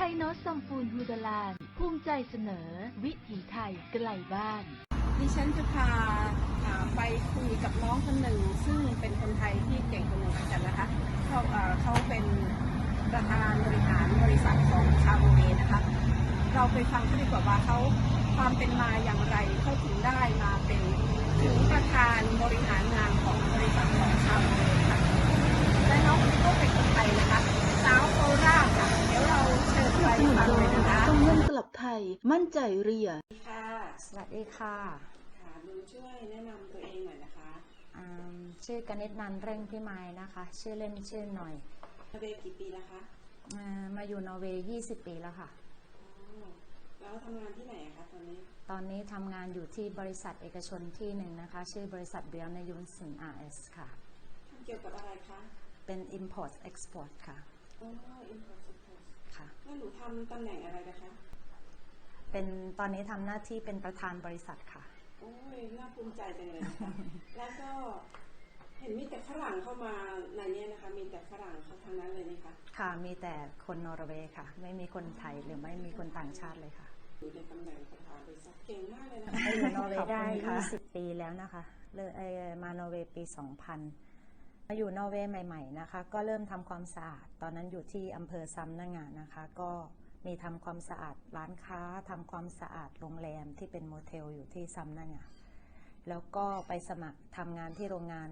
ไทยโนตซัมฟูนฮูดาลาน ภูมิใจเสนอ วิถีไทยไกลบ้าน ดิฉันจะพาอ่าไปคุยกับน้องคนหนึ่ง ซึ่งเป็นคนไทยที่เก่งคนหนึ่งเหมือนกันนะคะเขาอ่าเขาเป็นประธานบริหารบริษัทของชาโบเวนะคะ เราไปฟังเขาดีกว่าว่าเขาความเป็นมาอย่างไรเขาถึงได้มาเป็นถึงประธานบริหารงานของบริษัทของชาโบเวค่ะและน้องคนนี้ก็เป็นคนไทยนะคะสาวโคราชค่ะ เดี๋ยวเราเชิญไปสนุนโดยต้องเงินกลับไทย มั่นใจเรีย ค่ะสวัสดีค่ะค่ะดูช่วยแนะนำตัวเองหน่อยนะคะอืมชื่อกนิษฐ์นันเร่งพิมายนะคะ ชื่อเล่นชื่อหน่อยเรียนกี่ปีแล้วคะอ่ามาอยู่นอร์เวย์20 ปีแล้วค่ะ อ๋อแล้วทำงานที่ไหนอะคะตอนนี้ตอนนี้ทำงานอยู่ที่บริษัทเอกชนที่หนึ่งนะคะ ชื่อบริษัทเบียร์นยุนสิน RS ค่ะ ทำเกี่ยวกับอะไรคะเป็น Import Export ค่ะ อ๋อ import export ค่ะ แล้วหนูทำตำแหน่งอะไรนะคะ เป็นตอนนี้ทำหน้าที่เป็นประธานบริษัทค่ะ โอ้ยน่าภูมิใจจังเลยนะคะแล้วก็เห็นมีแต่ฝรั่งเข้ามาในเนี้ยนะคะ มีแต่ฝรั่งเขาทางนั้นเลยนี่คะ ค่ะมีแต่คนนอร์เวย์ค่ะ ไม่มีคนไทยหรือไม่มีคนต่างชาติเลยค่ะอยู่ในตำแหน่งประธานบริษัทเก่งมากเลยนะคะมาอยู่นอร์เวย์ได้20ปีแล้วนะคะเลยเอ่อมานอร์เวย์ปี 2000 มาอยู่นอร์เวย์ใหม่ๆนะคะ ก็เริ่มทำความสะอาด ตอนนั้นอยู่ที่อำเภอซัมนางานะคะ ก็มีทำความสะอาดร้านค้าทำความสะอาดโรงแรมที่เป็นโมเทลอยู่ที่ซัมนางาแล้วก็ไปสมัครทำงานที่โรงงาน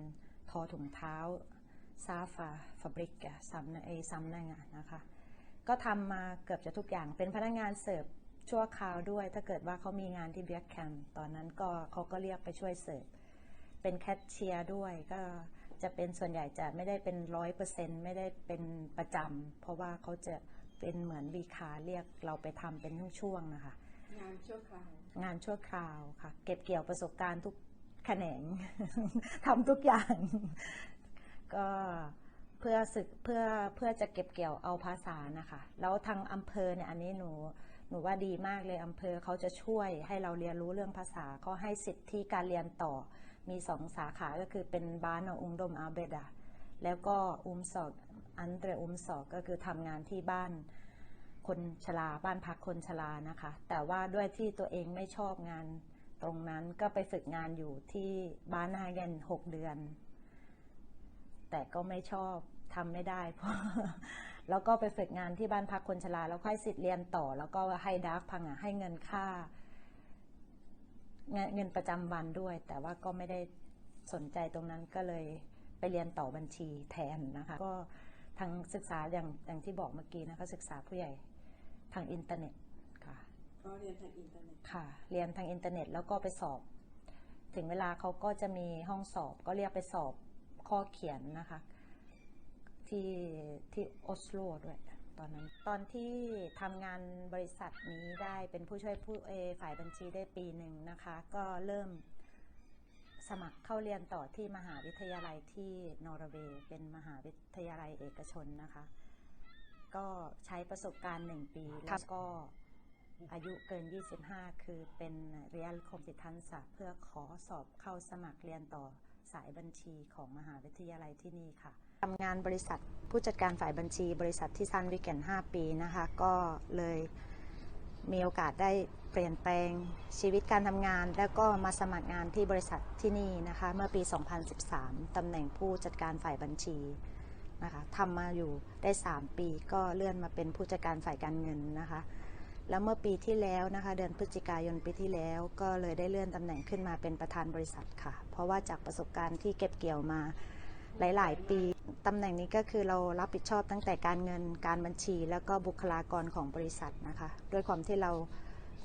ทอถุงเท้าซาฟาฟาบริกซัมเอซัมนางานะคะ ก็ทำมาเกือบจะทุกอย่างเป็นพนักงานเสิร์ฟชั่วคราวด้วย ถ้าเกิดว่าเขามีงานที่เบียร์แคมป์ตอนนั้นก็เขาก็เรียกไปช่วยเสิร์ฟเป็นแคชเชียร์ด้วยก็ จะเป็นส่วนใหญ่จะไม่ได้เป็นร้อยเปอร์เซ็นไม่ได้เป็นประจำเพราะว่าเขาจะเป็นเหมือนวีคาเรียกเราไปทำเป็นช่วงๆนะคะ งานชั่วคราวงานชั่วคราวค่ะ เก็บเกี่ยวประสบการณ์ทุกแขนง ทำทุกอย่าง ก็เพื่อศึกเพื่อเพื่อจะเก็บเกี่ยวเอาภาษานะคะ แล้วทางอำเภอเนี่ยอันนี้หนูหนูว่าดีมากเลยอำเภอเขาจะช่วยให้เราเรียนรู้เรื่องภาษาก็ให้สิทธิการเรียนต่อ มีสองสาขาก็คือเป็นบ้านอุมดมอาเบดาแล้วก็อุมสอกอันเตรอุมสอกก็คือทำงานที่บ้านคนชราบ้านพักคนชรานะคะ แต่ว่าด้วยที่ตัวเองไม่ชอบงานตรงนั้นก็ไปฝึกงานอยู่ที่บ้านนาเกนหกเดือน แต่ก็ไม่ชอบทำไม่ได้เพราะแล้วก็ไปฝึกงานที่บ้านพักคนชราแล้วค่อยสิทธิ์เรียนต่อ แล้วก็ให้ดาร์กพังอะให้เงินค่า เงินเงินประจำวันด้วย แต่ว่าก็ไม่ได้สนใจตรงนั้นก็เลยไปเรียนต่อบัญชีแทนนะคะ ก็ทางศึกษาอย่างอย่างที่บอกเมื่อกี้นะคะศึกษาผู้ใหญ่ทางอินเทอร์เน็ตค่ะก็เรียนทางอินเทอร์เน็ตค่ะ เรียนทางอินเทอร์เน็ตแล้วก็ไปสอบ ถึงเวลาเขาก็จะมีห้องสอบก็เรียกไปสอบข้อเขียนนะคะ ที่ที่ออสโลด้วย ตอนนั้น ตอนที่ทำงานบริษัทนี้ได้เป็นผู้ช่วยผู้เอฝ่ายบัญชีได้ปีหนึ่งนะคะ ก็เริ่มสมัครเข้าเรียนต่อที่มหาวิทยาลัยที่นอร์เวย์เป็นมหาวิทยาลัยเอกชนนะคะ ก็ใช้ประสบการณ์หนึ่งปี แล้วก็อายุเกิน 25 คือเป็นเรียนคอมพิทันศาสร์เพื่อขอสอบเข้าสมัครเรียนต่อสายบัญชีของมหาวิทยาลัยที่นี่ค่ะ ทำงานบริษัทผู้จัดการฝ่ายบัญชีบริษัทที่ซันวิกเกน5 ปีนะคะ ก็เลยมีโอกาสได้เปลี่ยนแปลงชีวิตการทำงาน แล้วก็มาสมัครงานที่บริษัทที่นี่นะคะ เมื่อปี 2013 ตำแหน่งผู้จัดการฝ่ายบัญชีนะคะทำมาอยู่ได้ 3 ปีก็เลื่อนมาเป็นผู้จัดการฝ่ายการเงินนะคะ แล้วเมื่อปีที่แล้วนะคะ เดือนพฤศจิกายนปีที่แล้วก็เลยได้เลื่อนตำแหน่งขึ้นมาเป็นประธานบริษัทค่ะ เพราะว่าจากประสบการณ์ที่เก็บเกี่ยวมา หลาย ๆ ปีตำแหน่งนี้ก็คือเรารับผิดชอบตั้งแต่การเงินการบัญชี แล้วก็บุคลากรของบริษัทนะคะด้วยความที่เรา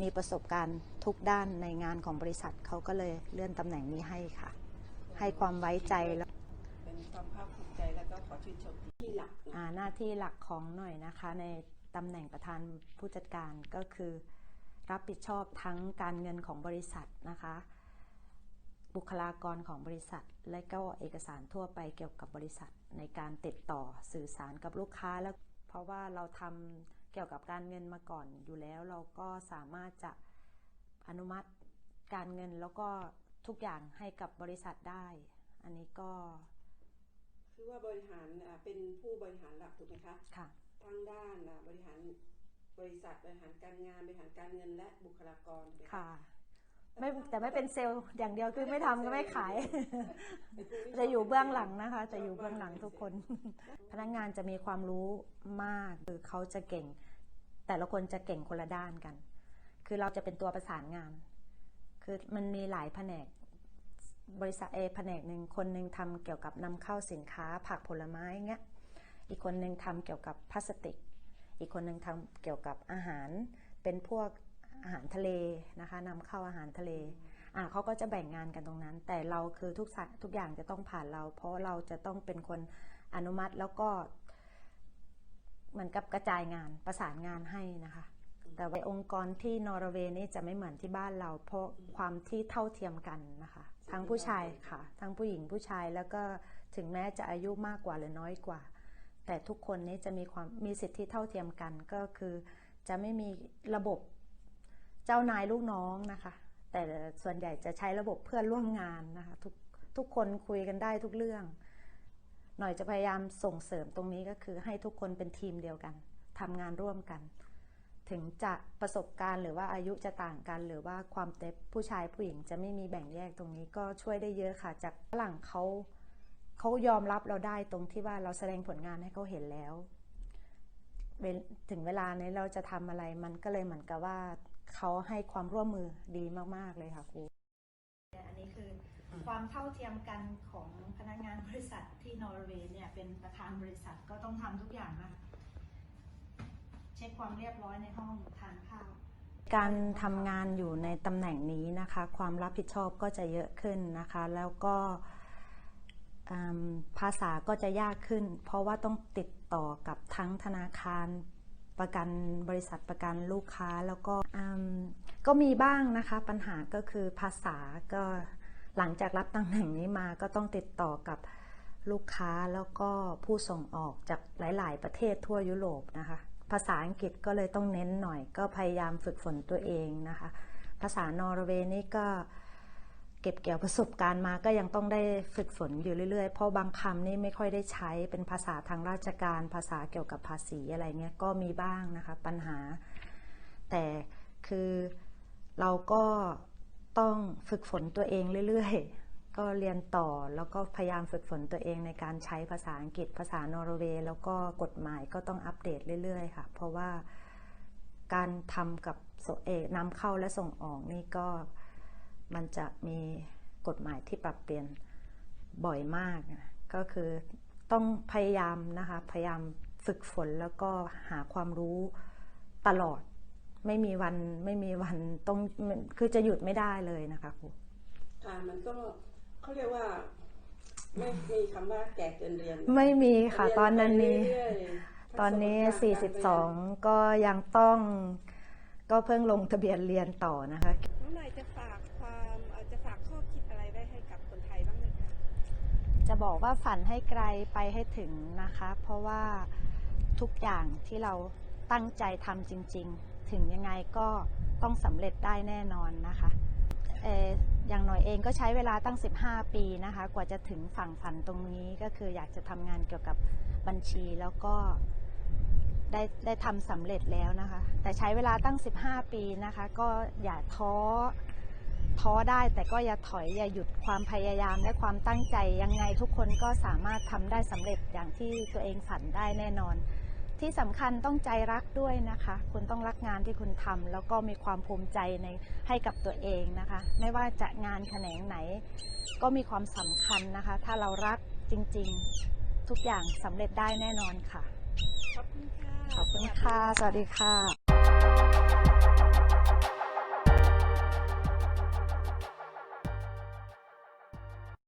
มีประสบการณ์ทุกด้านในงานของบริษัทเขาก็เลยเลื่อนตำแหน่งนี้ให้ค่ะ ให้ความไว้ใจแล้วเป็นความภาคภูมิใจแล้วก็ขอชื่นชมที่หลักนะอ่าหน้าที่หลักของหน่อยนะคะ ในตำแหน่งประธานผู้จัดการก็คือ รับผิดชอบทั้งการเงินของบริษัทนะคะ บุคลากรของบริษัท และก็เอกสารทั่วไปเกี่ยวกับบริษัท ในการติดต่อสื่อสารกับลูกค้าแล้ว เพราะว่าเราทำเกี่ยวกับการเงินมาก่อนอยู่แล้ว เราก็สามารถจะอนุมัติการเงินแล้วก็ทุกอย่างให้กับบริษัทได้ อันนี้ก็คือว่าบริหารอ่าเป็นผู้บริหารหลักถูกไหมคะค่ะทั้งด้านอ่าบริหารบริษัทบริหารการงานบริหารการเงินและบุคลากรถูกไหมค่ะ ไม่แต่ไม่เป็นเซลล์อย่างเดียวคือไม่ทำก็ไม่ขาย จะอยู่เบื้องหลังนะคะ จะอยู่เบื้องหลังทุกคน พนักงานจะมีความรู้มากคือเขาจะเก่ง แต่ละคนจะเก่งคนละด้านกัน คือเราจะเป็นตัวประสานงาน คือมันมีหลายแผนกบริษัทเอแผนกหนึ่งคนหนึ่งทำเกี่ยวกับนำเข้าสินค้าผักผลไม้เงี้ยอีกคนหนึ่งทำเกี่ยวกับพลาสติก อีกคนหนึ่งทำเกี่ยวกับอาหารเป็นพวก อาหารทะเลนะคะนำเข้าอาหารทะเลอ่าเขาก็จะแบ่งงานกันตรงนั้น แต่เราคือทุกสัทุกอย่างจะต้องผ่านเรา เพราะเราจะต้องเป็นคนอนุมัติแล้วก็เหมือนกับกระจายงานประสานงานให้นะคะ แต่ว่าองค์กรที่นอร์เวย์นี่จะไม่เหมือนที่บ้านเรา เพราะความที่เท่าเทียมกันนะคะ ทั้งผู้ชายค่ะ ทั้งผู้หญิงผู้ชายแล้วก็ถึงแม้จะอายุมากกว่าหรือน้อยกว่า แต่ทุกคนนี้จะมีความมีสิทธิเท่าเทียมกันก็คือจะไม่มีระบบ เจ้านายลูกน้องนะคะ แต่ส่วนใหญ่จะใช้ระบบเพื่อนร่วมงานนะคะทุกทุกคนคุยกันได้ทุกเรื่อง หน่อยจะพยายามส่งเสริมตรงนี้ก็คือให้ทุกคนเป็นทีมเดียวกันทำงานร่วมกัน ถึงจะประสบการณ์หรือว่าอายุจะต่างกัน หรือว่าความเต็บผู้ชายผู้หญิงจะไม่มีแบ่งแยกตรงนี้ก็ช่วยได้เยอะค่ะ จากฝรั่งเขาเขายอมรับเราได้ตรงที่ว่าเราแสดงผลงานให้เขาเห็นแล้วถึงเวลานี้เราจะทำอะไรมันก็เลยเหมือนกับว่า เขาให้ความร่วมมือดีมาก ๆ เลยค่ะครูอันนี้คือความเท่าเทียมกันของพนักงานบริษัทที่นอร์เวย์เนี่ยเป็นประธานบริษัทก็ต้องทำทุกอย่างนะคะเช็คความเรียบร้อยในห้องทานข้าวการทำงานอยู่ในตำแหน่งนี้นะคะ ความรับผิดชอบก็จะเยอะขึ้นนะคะ แล้วก็อืมภาษาก็จะยากขึ้น เพราะว่าต้องติดต่อกับทั้งธนาคาร ประกันบริษัทประกันลูกค้าแล้วก็ก็มีบ้างนะคะ ปัญหาก็คือภาษาก็หลังจากรับตำแหน่งนี้มาก็ต้องติดต่อกับลูกค้าแล้วก็ผู้ส่งออกจากหลาย ๆ ประเทศทั่วยุโรปนะคะ ภาษาอังกฤษก็เลยต้องเน้นหน่อย ก็พยายามฝึกฝนตัวเองนะคะ ภาษานอร์เวย์นี่ก็ เก็บเกี่ยวประสบการณ์มาก็ยังต้องได้ฝึกฝนอยู่เรื่อยๆ เพราะบางคำนี่ไม่ค่อยได้ใช้เป็นภาษาทางราชการ ภาษาเกี่ยวกับภาษีอะไรเงี้ยก็มีบ้างนะคะปัญหา แต่คือเราก็ต้องฝึกฝนตัวเองเรื่อยๆ ก็เรียนต่อแล้วก็พยายามฝึกฝนตัวเองในการใช้ภาษาอังกฤษ ภาษานอร์เวย์แล้วก็กฎหมายก็ต้องอัปเดตเรื่อยๆ ค่ะ เพราะว่าการทำกับเอ่อนำเข้าและส่งออกนี่ก็ มันจะมีกฎหมายที่ปรับเปลี่ยนบ่อยมากนะก็คือต้องพยายามนะคะ พยายามฝึกฝนแล้วก็หาความรู้ตลอด ไม่มีวันไม่มีวันต้องคือจะหยุดไม่ได้เลยนะคะครูค่ะมันก็เขาเรียกว่า ไม่มีคำว่าแก่เกินเรียน ไม่มีค่ะเรียตอนนั้นนี้ไปเรื่อยๆตอนนี้ประสบการณ์การเรียน42 ก็ยังต้อง ก็เพิ่งลงทะเบียนเรียนต่อนะคะ จะบอกว่าฝันให้ไกลไปให้ถึงนะคะ เพราะว่าทุกอย่างที่เราตั้งใจทำจริง ๆ ถึงยังไงก็ต้องสำเร็จได้แน่นอนนะคะเอออย่างหน่อยเองก็ใช้เวลาตั้ง 15 ปีนะคะ กว่าจะถึงฝั่งฝันตรงนี้ก็คืออยากจะทำงานเกี่ยวกับบัญชีแล้วก็ได้ได้ทำสำเร็จแล้วนะคะ แต่ใช้เวลาตั้ง 15 ปีนะคะ ก็อย่าท้อ ท้อได้แต่ก็อย่าถอยอย่าหยุดความพยายามและความตั้งใจยังไงทุกคนก็สามารถทำได้สำเร็จอย่างที่ตัวเองฝันได้แน่นอน ที่สำคัญต้องใจรักด้วยนะคะ คุณต้องรักงานที่คุณทำแล้วก็มีความภูมิใจในให้กับตัวเองนะคะ ไม่ว่าจะงานแขนงไหน ก็มีความสำคัญนะคะ ถ้าเรารักจริงๆ ทุกอย่างสำเร็จได้แน่นอนค่ะ ขอบคุณค่ะ ขอบคุณค่ะ สวัสดีค่ะ